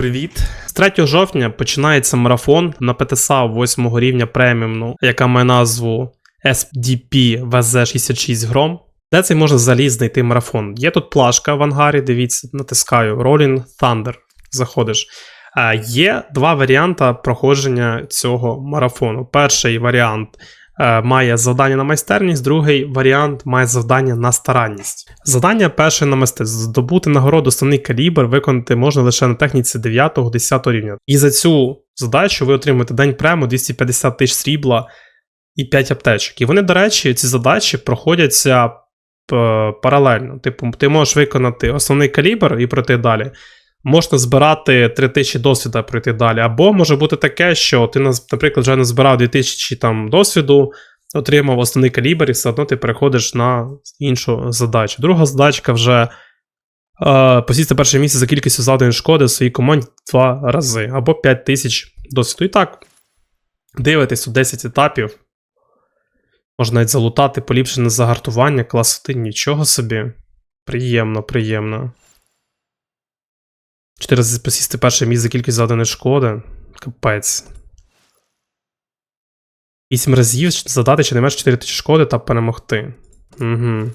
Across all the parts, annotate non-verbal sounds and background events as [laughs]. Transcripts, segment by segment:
Привіт! З 3 жовтня починається марафон на ПТСА 8 рівня преміумну, яка має назву SDP VZ66 Гром. Де цей можна взагалі знайти марафон? Є тут плашка в ангарі, дивіться, натискаю Rolling Thunder. Заходиш. Е, Є два варіанти проходження цього марафону. Перший варіант має завдання на майстерність, другий варіант має завдання на старанність. Завдання перше на мистецтво. Здобути нагороду основний калібр виконати можна лише на техніці 9-10 рівня. І за цю задачу ви отримаєте день прему 250 тисяч срібла і 5 аптечок. І вони, до речі, ці задачі проходяться е, паралельно. Типу, ти можеш виконати основний калібр і пройти далі. Можна збирати 3000 досвіда пройти далі. Або може бути таке, що ти, наприклад, вже назбирав 2000 там, досвіду, отримав основний калібр, і все одно ти переходиш на іншу задачу. Друга задачка вже е, посісти перше місце за кількістю завданої шкоди в своїй команді два рази, або 5000 досвіду. І так, дивитесь у 10 етапів. Можна навіть залутати поліпшене загартування, клас 1, нічого собі. Приємно, приємно. 4 рази посісти перше місце за кількість завданої шкоди. Капець. 8 разів задати щонайменше 4 тисячі шкоди та перемогти. Угу.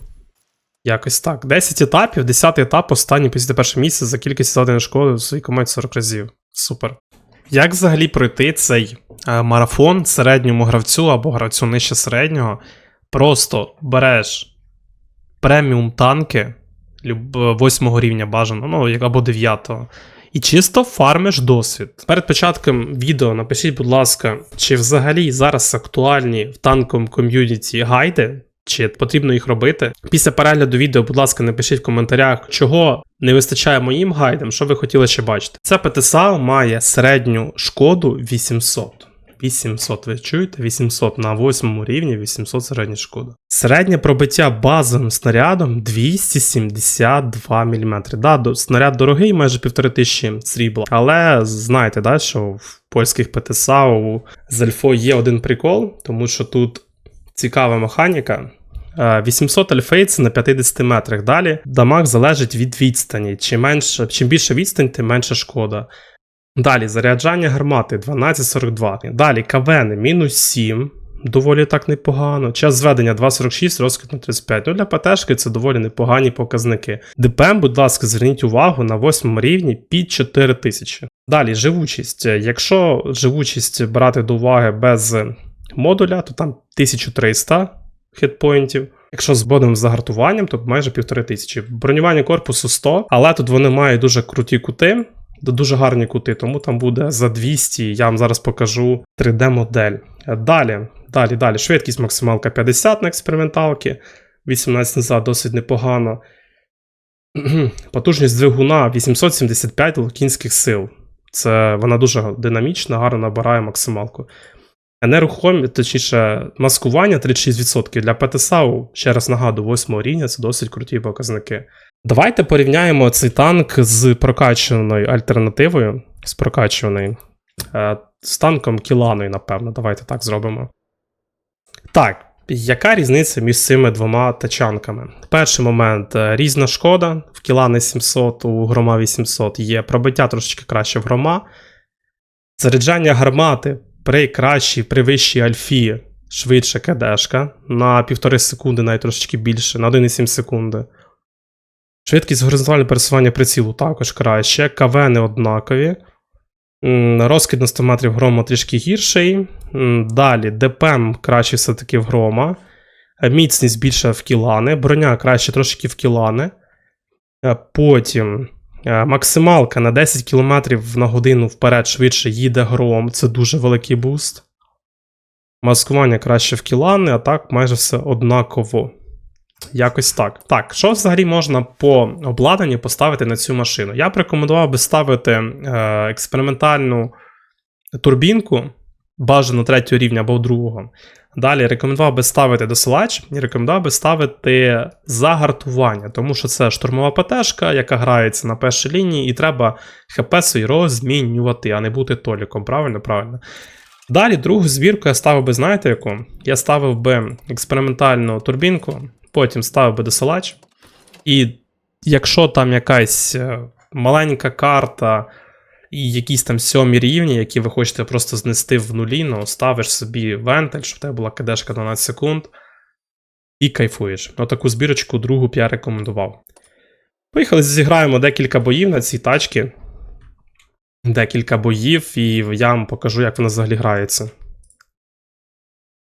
Якось так. 10 етапів, 10 етап, останній посісти перше місце за кількість завданої шкоди в своїй команді 40 разів. Супер. Як взагалі пройти цей е, марафон середньому гравцю або гравцю нижче середнього? Просто береш преміум танки 8 рівня бажано, ну або 9. І чисто фармиш досвід. Перед початком відео напишіть, будь ласка, чи взагалі зараз актуальні в танковому ком'юніті гайди, чи потрібно їх робити. Після перегляду відео, будь ласка, напишіть в коментарях, чого не вистачає моїм гайдам, що ви хотіли ще бачити. Це ПТСА має середню шкоду 800. 800, ви чуєте? 800 на 8 рівні 800 середня шкода. Середнє пробиття базовим снарядом 272 мм. Да, снаряд дорогий, майже 1500 срібла. Але знаєте, да, що в польських ПТСАУ з Альфо є один прикол, тому що тут цікава механіка. Е, 800 альфей на 50 метрах. Далі дамаг залежить від відстані. Чим, менше, чим більше відстань, тим менша шкода. Далі заряджання гармати 12,42. Далі кавени мінус 7. Доволі так непогано. Час зведення 2,46, розкид на 35. Ну для ПТшки це доволі непогані показники. ДПМ, будь ласка, зверніть увагу на 8 рівні під 4000. Далі живучість. Якщо живучість брати до уваги без модуля, то там 1300 хітпоінтів. Якщо з бодовим загартуванням, то майже 1500. Бронювання корпусу 100, але тут вони мають дуже круті кути, дуже гарні кути, тому там буде за 200. Я вам зараз покажу 3D-модель. Далі, далі, далі. Швидкість максималка 50 на експерименталки, 18 назад досить непогано. [clears throat] Потужність двигуна 875 кінських сил. Це вона дуже динамічна, гарно набирає максималку. Нерухомі, точніше, маскування 36% для ПТСАУ, ще раз нагадую, 8 рівня це досить круті показники. Давайте порівняємо цей танк з прокачаною альтернативою, з прокачаною, е, з танком Кіланою, напевно. Давайте так зробимо. Так, яка різниця між цими двома тачанками? Перший момент е, різна шкода. В Кілани 700, у грома 800 є пробиття трошечки краще в грома. Заряджання гармати при кращій, при вищій альфі швидше кедешка на 1,5 секунди, навіть трошечки більше, на 1,7 секунди. Швидкість горизонтального пересування прицілу також краще. КВ не однакові. Розкид на 100 метрів грома трішки гірший. Далі ДПМ краще все-таки в грома. Е, Міцність більше в кілани. Броня краще трошки в кілани. Е, Потім е, максималка на 10 км на годину вперед швидше їде гром. Це дуже великий буст. Маскування краще в кілани, а так майже все однаково. Якось так. Так, що взагалі можна по обладнанню поставити на цю машину? Я б рекомендував би ставити е, експериментальну турбінку, бажано третього рівня або другого. Далі рекомендував би ставити досилач і рекомендував би ставити загартування, тому що це штурмова ПТшка, яка грається на першій лінії, і треба ХП свій розмінювати, а не бути толіком. Правильно, правильно. Далі другу збірку я ставив би, знаєте яку? Я ставив би експериментальну турбінку, потім ставив би досилач. І якщо там якась е, маленька карта і якісь там сьомі рівні, які ви хочете просто знести в нулі, ну, ставиш собі вентиль, щоб в тебе була кадешка 12 секунд, і кайфуєш. Отаку збірочку другу б я рекомендував. Поїхали, зіграємо декілька боїв на цій тачці. Декілька боїв, і я вам покажу, як вона взагалі грається.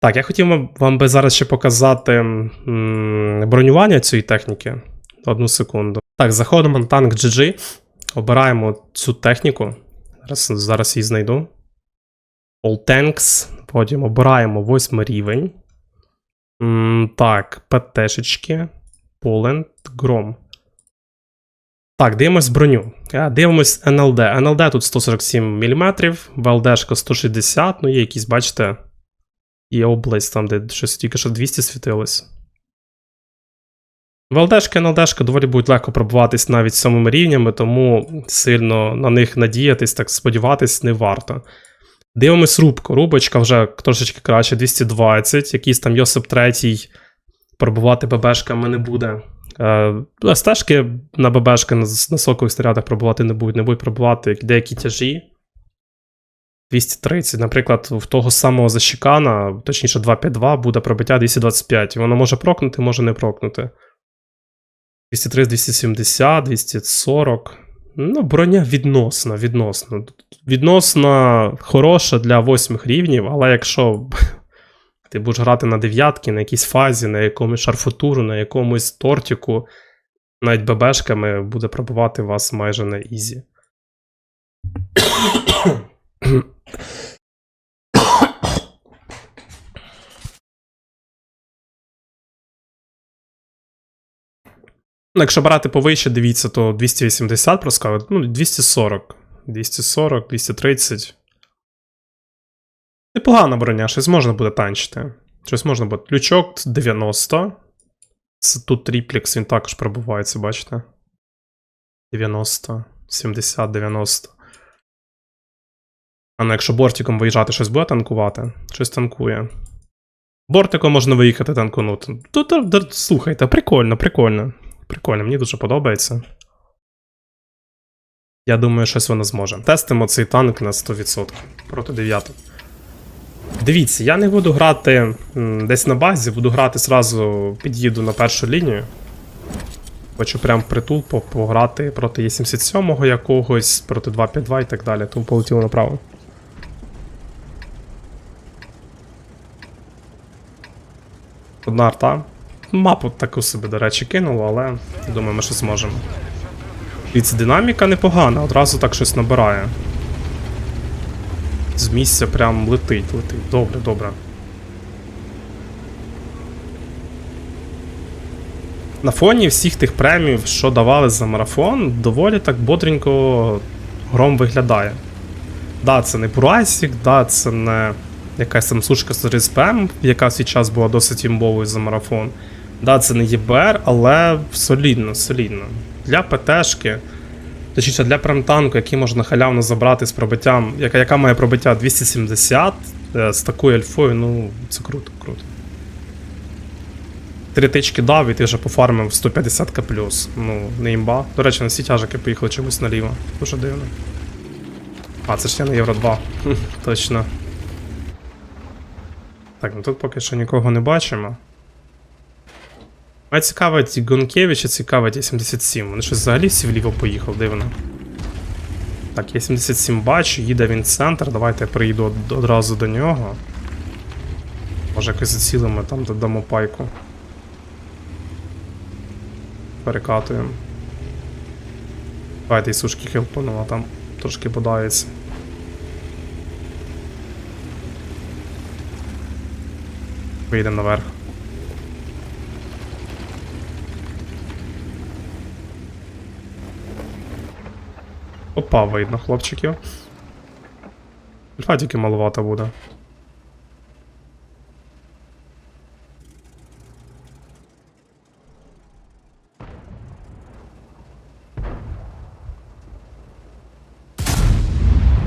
Так, я хотів вам- би зараз ще показати м, бронювання цієї техніки. Одну секунду. Так, заходимо на танк GG. Обираємо цю техніку. Зараз, зараз її знайду. All Tanks. Потім обираємо восьмий рівень. М, так, ПТшечки. Poland, Гром. Так, дивимось броню. Дивимось НЛД. НЛД тут 147 мм, ВЛДшка 160, ну є якісь, бачите, є область там, де щось тільки що 200 світилось. ВЛДшка і НЛДшка доволі будуть легко пробуватись навіть сьомими рівнями, тому сильно на них надіятись, так сподіватись не варто. Дивимось рубку. Рубочка вже трошечки краще, 220, якийсь там Йосип 3 пробувати ББшками не буде. Е, стежки на ББшки на сокових снарядах пробувати не будуть, не будуть пробувати деякі тяжі. 230, наприклад, в того самого защікана, точніше 252, буде пробиття 225. Воно може прокнути, може не прокнути. 230, 270, 240. Ну, броня відносна, відносно. Відносно хороша для восьмих рівнів, але якщо [laughs] ти будеш грати на дев'ятки, на якійсь фазі, на якомусь шарфутуру, на якомусь тортику, навіть ББшками буде пробувати вас майже на ізі. Ну, Якщо брати повище, дивіться, то 280 проскавить, ну, 240. 240, 230. Непогана броня, щось можна буде танчити. Щось можна буде. Лючок 90. Це тут тріплікс, він також пробувається, бачите? 90, 70, 90. А ну, якщо бортиком виїжджати, щось буде танкувати? Щось танкує. Бортиком можна виїхати танкунути. Тут, слухайте, прикольно, прикольно. Прикольно, мені дуже подобається. Я думаю, щось воно зможе. Тестимо цей танк на 100% проти 9. Дивіться, я не буду грати десь на базі, буду грати зразу під'їду на першу лінію. Хочу прям впритул по- пограти проти Е77 якогось, проти 252 і так далі. Тому полетіло направо. Одна арта. Мапу таку собі, до речі, кинуло, але думаю, ми щось зможемо. Дивіться, динаміка непогана, одразу так щось набирає. З місця прям летить, летить. Добре, добре. На фоні всіх тих премів, що давали за марафон, доволі так бодренько гром виглядає. Да, це не Бурасік, да, це не якась там сушка з РСПМ, яка в свій час була досить імбовою за марафон. Да, це не ЄБР, але солідно, солідно. Для ПТшки, точніше для премтанку, який можна халявно забрати з пробиттям, яка, яка має пробиття 270 е, з такою альфою, ну, це круто, круто. Три тички дав, і ти вже пофармив 150к плюс. Ну, не імба. До речі, на всі тяжики поїхали чомусь наліво. Дуже дивно. А, це ж я на Євро 2. [laughs] Точно. Так, ну тут поки що нікого не бачимо. Мене цікавить Гонкевич, а цікавить є 77. Вони щось взагалі всі вліво поїхав, дивно. Так, я 77 бачу, їде він в центр. Давайте я приїду одразу до нього. Може якось зацілимо там додамо пайку. Перекатуємо. Давайте і сушки хилпанова там трошки бодається. Вийдемо наверх. Опа, видно, хлопчиків. Альфа тільки маловато буде.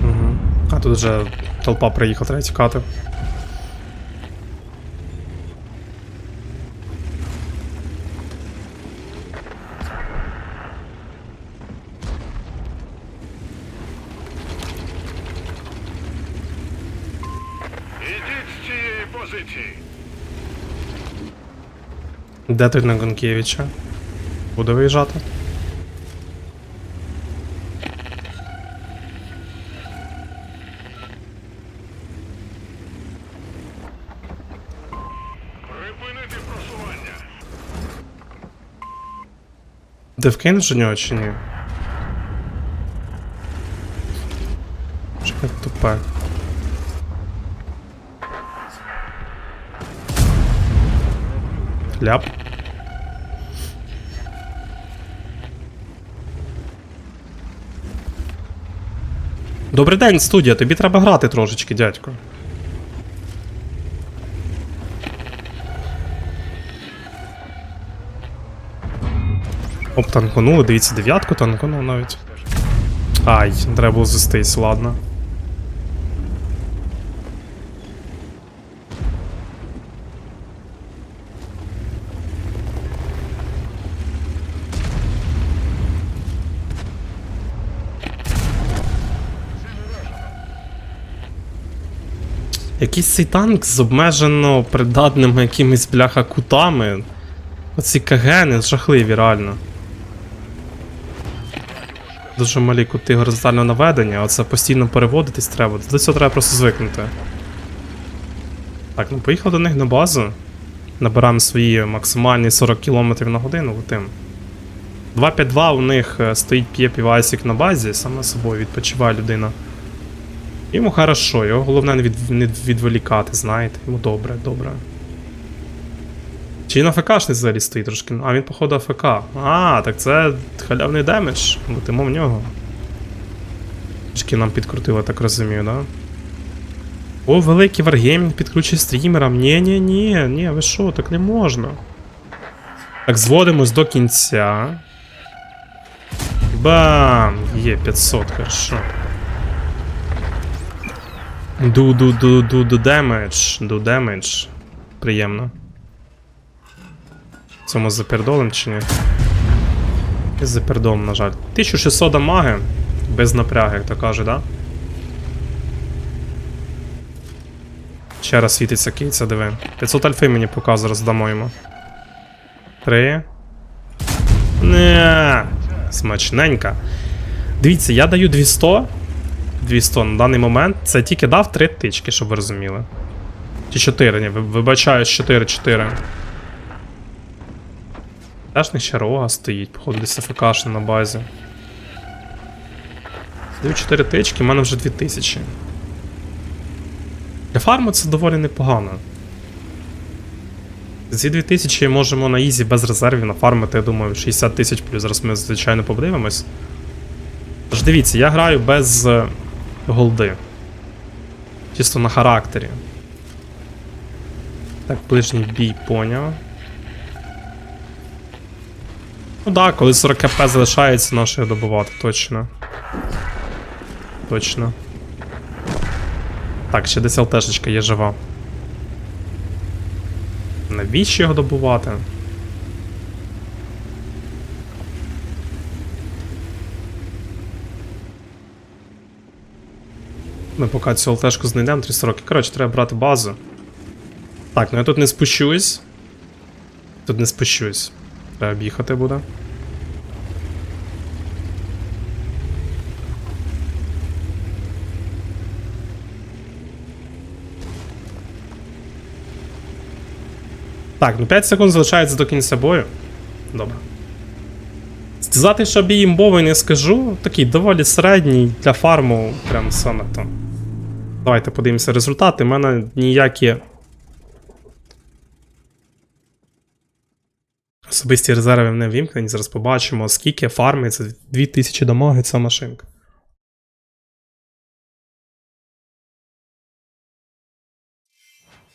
Угу. А тут вже толпа приїхала, треба тікати. Ідіть з цієї позиції. Де тут на Гонкевича? Буде виїжджати? Припинити просування. Де вкинеш у нього чи ні? Таке тупе? Ляп. Добрий день, студія. Тобі треба грати трошечки, дядько. Оп, танконули, дивіться, дев'ятку танконув навіть. Ай, треба було застись, ладно. Якийсь цей танк з обмежено придатними якимись бляха кутами. Оці кагени жахливі, реально. Дуже малі кути горизонтального наведення, а це постійно переводитись треба. До цього треба просто звикнути. Так, ну поїхав до них на базу. Набираємо свої максимальні 40 км на годину летим. 252 у них е, стоїть п'є півасік на базі, саме собою відпочиває людина. Йому хорошо, його головне не, від, не відволікати, знаєте. Йому добре, добре. Чи він АФКшний взагалі стоїть трошки? А, він, походу, АФК. А, так це халявний демедж. Летимо в нього. Трішки нам підкрутили, так розумію, да? О, великий варгеймінг підключить стрімерам. Ні, ні, ні, ні, ви що, так не можна. Так, зводимось до кінця. Бам! Є 500, хорошо. Ду ду ду ду ду демедж. Ду демедж. Приємно. Цьому запердолем чи ні? З запердолем, на жаль. 1600 дамаги. Без напряги, як то каже, да? Ще раз світиться кільця, диви. 500 альфи мені показує, роздамо йому. Три. Не. Смачненька. Дивіться, я даю 200. 200 на даний момент. Це тільки дав 3 тички, щоб ви розуміли. Чи 4, ні, ви- вибачаюсь, 4, 4. Теж них ще рога стоїть, походу десь АФКшна на базі. Даю 4 тички, в мене вже 2000. Для фарму це доволі непогано. Ці 2000 можемо на ізі без резервів нафармити, я думаю, 60 тисяч плюс. Зараз ми, звичайно, подивимось. Тож дивіться, я граю без е, голди. Чисто на характері. Так, ближній бій поняв. Ну так, коли 40 кп залишається, на що його добувати, точно. Точно. Так, ще десь ЛТшечка є жива. Навіщо його добувати? Ми поки цю ЛТшку знайдемо 340. Коротше, треба брати базу. Так, ну я тут не спущусь. Тут не спущусь. Треба об'їхати буде. Так, ну 5 секунд залишається до кінця бою. Добре. Сказати, що бій імбовий не скажу. Такий доволі середній для фарму, прям саме то. Давайте подивимося результати. У мене ніякі. Особисті резерви не вімкнені. Зараз побачимо, скільки фармиться 2000 дамаги ця машинка.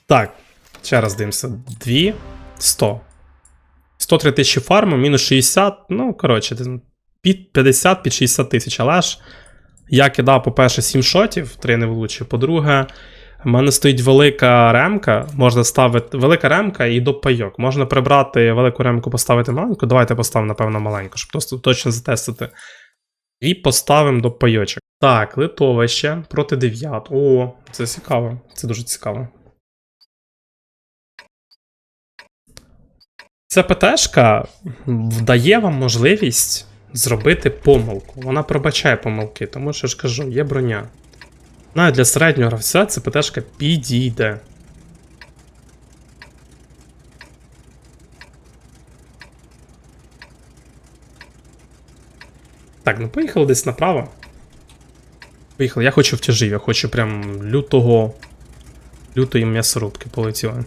Так, ще раз дивимося. 2, 100. 103 тисячі фарму, мінус 60. Ну, коротше, під 50 під 60 тисяч. Але ж я кидав, по-перше, 7 шотів, 3 не влучив. По-друге, в мене стоїть велика ремка. Можна ставити велика ремка і до пайок. Можна прибрати велику ремку, поставити маленьку. Давайте поставимо, напевно, маленьку, щоб просто точно затестити. І поставимо до пайочок. Так, литовище проти 9. О, це цікаво. Це дуже цікаво. Ця ПТшка дає вам можливість зробити помилку. Вона пробачає помилки, тому що я ж кажу, є броня. Навіть для середнього гравця ця ПТшка підійде. Так, ну поїхали десь направо. Поїхали. Я хочу втяжів, я хочу прям лютого. Лютої м'ясорубки полетіли.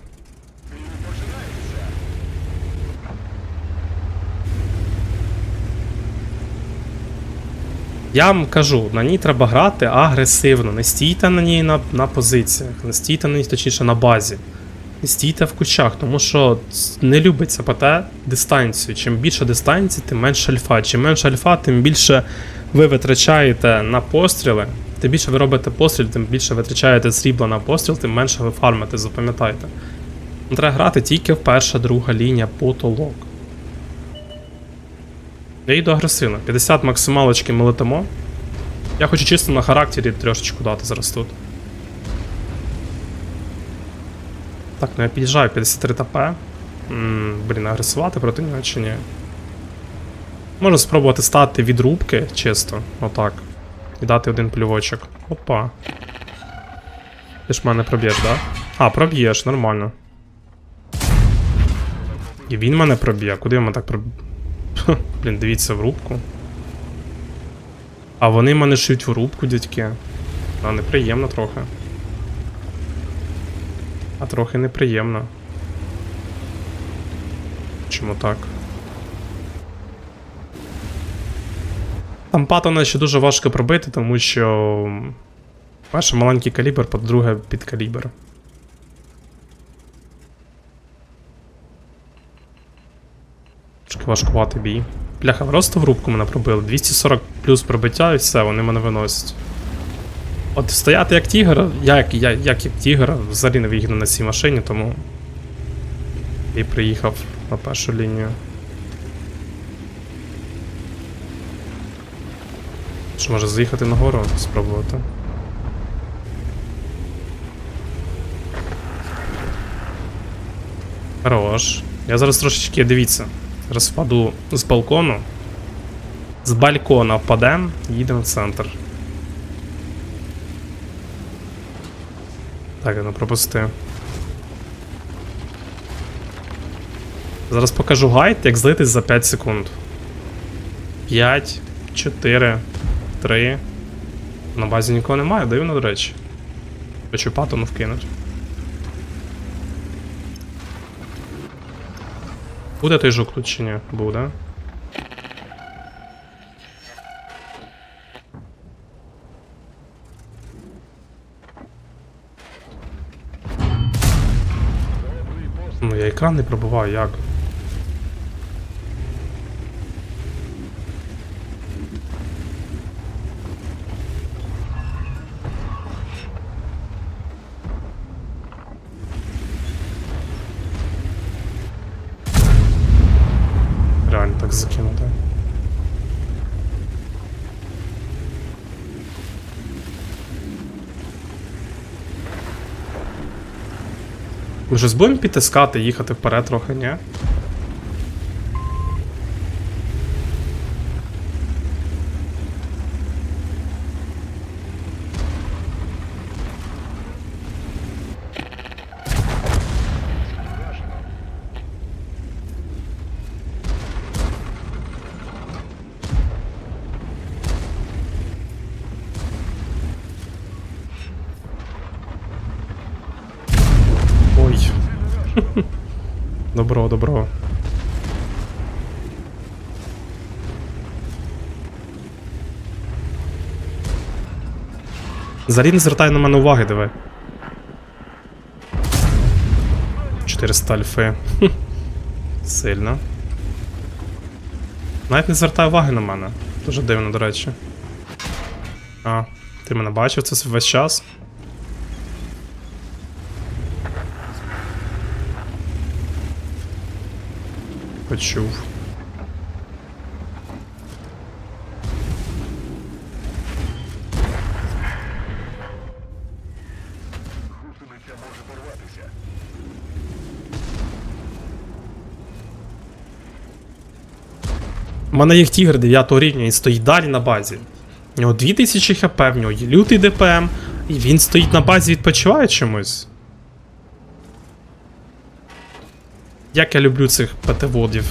Я вам кажу, на ній треба грати агресивно. Не стійте на ній на, на позиціях, не стійте на ній, точніше, на базі. Не стійте в кущах, тому що не любиться ПТ дистанцію. Чим більше дистанції, тим менше альфа. Чим менше альфа, тим більше ви витрачаєте на постріли. Тим більше ви робите постріл, тим більше витрачаєте срібла на постріл, тим менше ви фармите, запам'ятайте. Треба грати тільки в перша, друга лінія потолок. Я йду агресивно. 50 максималочки ми летимо. Я хочу чисто на характері трошечку дати зараз тут. Так, ну я під'їжджаю 53 ТП. М, Блін, агресувати проти нього чи ні? Можу спробувати стати від рубки чисто, отак. І дати один плювочок. Опа. Ти ж мене проб'єш, да? А, проб'єш, нормально. І він мене проб'є. Куди мене так проб'є? Блін, дивіться в рубку. А вони мене шють в рубку, дядьки. А, неприємно трохи. А трохи неприємно. Чому так? Там патона ще дуже важко пробити, тому що. Перше, маленький калібр, по-друге, під Важкувати бій. Бляха, просто в рубку мене пробили. 240 плюс пробиття і все, вони мене виносять. От стояти як тігр, я як, я, як, як тігр, взагалі не вигідно на цій машині, тому. І приїхав на першу лінію. Що може заїхати нагору, спробувати. Хорош. Я зараз трошечки, дивіться, зараз впаду з балкону. З балкона впадем, їдемо в центр. Так, я не пропустив. Зараз покажу гайд, як злитись за 5 секунд. 5, 4, 3. На базі нікого немає, дивно, до речі. Хочу патону вкинути. Буде той жук тут чи ні? Буде. Ну, я екран не пробуваю, як? Ми ж будемо підтискати, їхати вперед трохи, ні? [laughs] Добро, добро. Взагалі не звертай на мене уваги, диви. 400 альфи. [laughs] Сильно. Навіть не звертай уваги на мене. Дуже дивно, до речі. А, ти мене бачив це весь час? почув. У мене є тігр 9 рівня, він стоїть далі на базі. У нього 2000 хп, в нього лютий ДПМ, і він стоїть на базі відпочиває чомусь. Як я люблю цих ПТ-водів.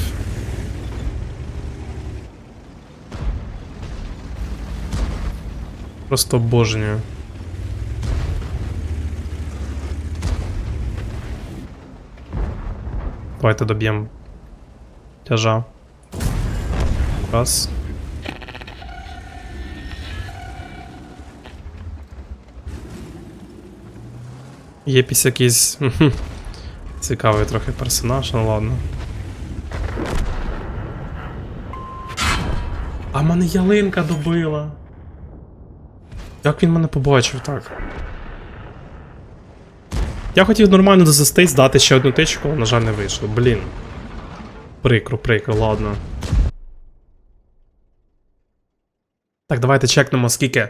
Просто обожнюю. Давайте доб'ємо тяжа. Раз. Є пісь якийсь. [laughs] Цікавий трохи персонаж, ну ладно. А мене ялинка добила. Як він мене побачив так? Я хотів нормально дозастись, дати ще одну тичку, але, на жаль, не вийшло. Блін. Прикро, прикро, ладно. Так, давайте чекнемо, скільки.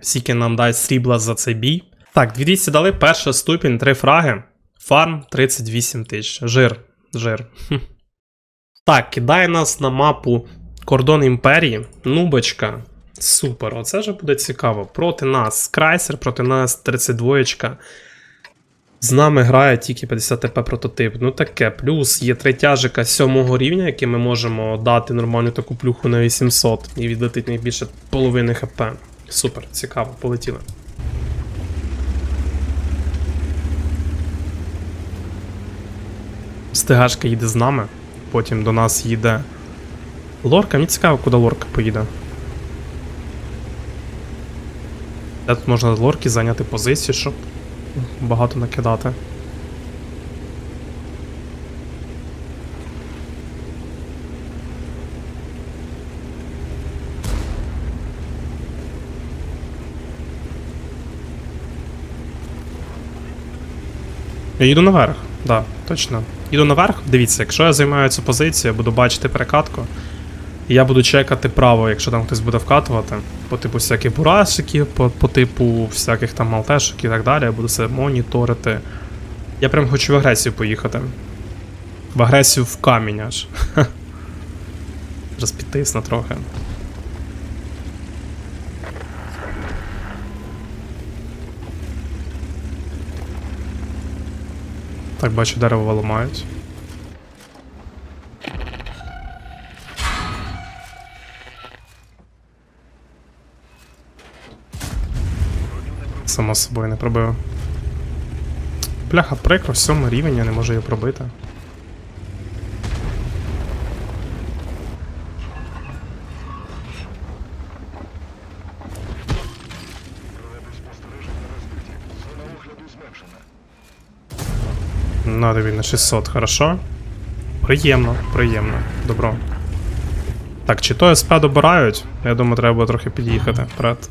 Скільки нам дасть срібла за цей бій. Так, 200 дали, перша ступінь, 3 фраги. Фарм 38 тисяч. Жир. Жир. Так, кидає нас на мапу Кордон Імперії. Нубочка. Супер, оце вже буде цікаво. Проти нас Крайсер, проти нас 32. З нами грає тільки 50 ТП прототип. Ну таке. Плюс є третяжика 7 рівня, який ми можемо дати нормальну таку плюху на 800 і відлетить найбільше половини ХП. Супер, цікаво, полетіли. Стигашка їде з нами, потім до нас їде. Лорка, мені цікаво, куди лорка поїде. Де тут можна лорки зайняти позицію, щоб багато накидати. Я їду наверх, да, точно. Їду наверх, дивіться, якщо я займаю цю позицію, я буду бачити перекатку. І я буду чекати право, якщо там хтось буде вкатувати. По типу всяких бурашиків, по, по типу всяких там малтешок і так далі. Я буду це моніторити. Я прям хочу в агресію поїхати. В агресію в камінь аж. [laughs] Зараз підтисну трохи. Так, бачу, дерево ламають. Само собою не пробив. Бляха, прикро, сьомий рівень, я не можу її пробити. Надо на 600, хорошо. Приємно, приємно. Добро. Так, чи то СП добирають? Я думаю, треба трохи під'їхати вперед.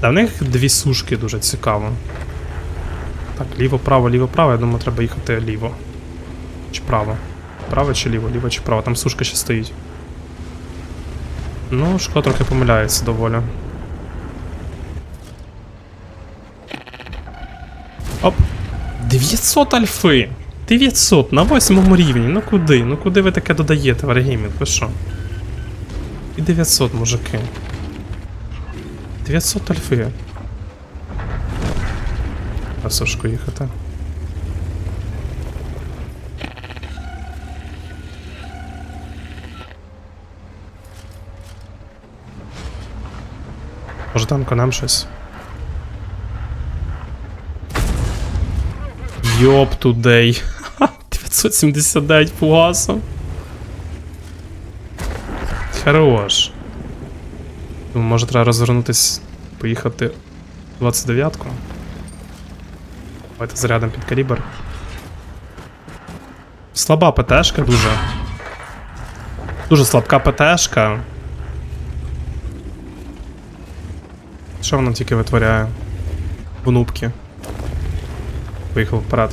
Та в них дві сушки дуже цікаво. Так, ліво-право, ліво-право, я думаю, треба їхати ліво. Чи право? Право чи ліво, ліво чи право, там сушка ще стоїть. Ну, шкода трохи помиляється доволі. Оп. 900 альфи! 900 на восьмому рівні. Ну куди? Ну куди ви таке додаєте, Wargaming? Ви що? І 900, мужики. 900 альфи. На сушку їхати. Може там конем щось? Йоп тудей. [laughs] 979 фугасом. Хорош. Ну, може треба розвернутись, поїхати 29-ку. Давайте зарядом під калібр. Слаба ПТшка дуже. Дуже слабка ПТшка. Що вона тільки витворяє? В нубки. Поїхав вперед.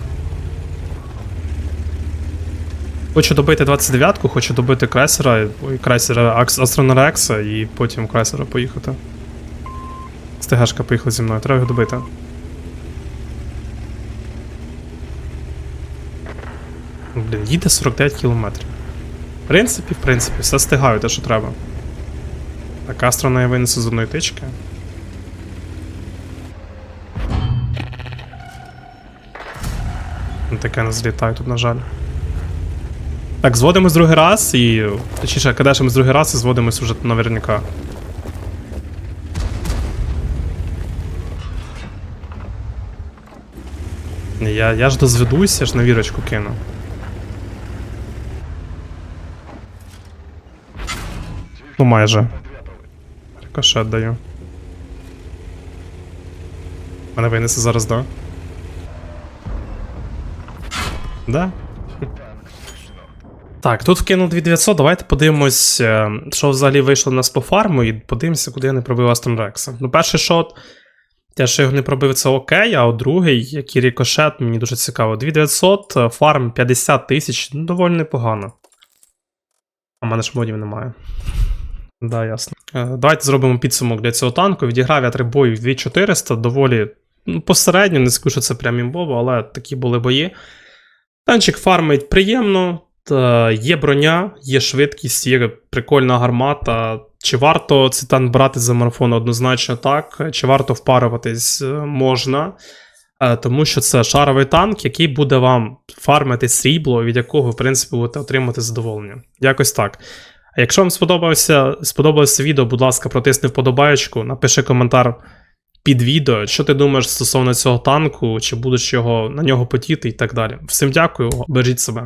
Хочу добити 29-ку, хочу добити крейсера, ой, крейсера Астронерекса і потім крейсера поїхати. Стегашка поїхала зі мною, треба його добити. Блін, їде 49 кілометрів. В принципі, в принципі, все стигаю те, що треба. Так, Астрона я винесу з одної тички. Ну, Таке не злітає тут, на жаль. Так, зводимось другий раз і. Точніше, кадешимось другий раз і зводимось уже наверняка. Я, я ж дозведусь, я ж на вірочку кину. Ну майже. Рикошет даю. Мене винесе зараз, да? Да? Так, тут вкинув 2900, давайте подивимось, е, що взагалі вийшло у нас по фарму, і подивимося, куди я не пробив Астон Рекса. Ну, перший шот, те, що його не пробив, це окей, а от другий, який рікошет, мені дуже цікаво. 2900, е, фарм 50 тисяч, ну доволі непогано. А в мене ж модів немає. Да, ясно. Е, Давайте зробимо підсумок для цього танку. Відіграв я три бої в 2400, доволі ну, посередньо, не скажу, що це прям імбово, але такі були бої. Танчик фармить приємно, та є броня, є швидкість, є прикольна гармата. Чи варто цей танк брати за марафон? Однозначно так. Чи варто впаруватись Е, можна. Е, Тому що це шаровий танк, який буде вам фармити срібло, від якого, в принципі, будете отримати задоволення. Якось так. А якщо вам сподобався, сподобалося відео, будь ласка, протисни вподобаєчку, напиши коментар під відео, що ти думаєш стосовно цього танку, чи будеш його на нього потіти і так далі. Всім дякую, бережіть себе.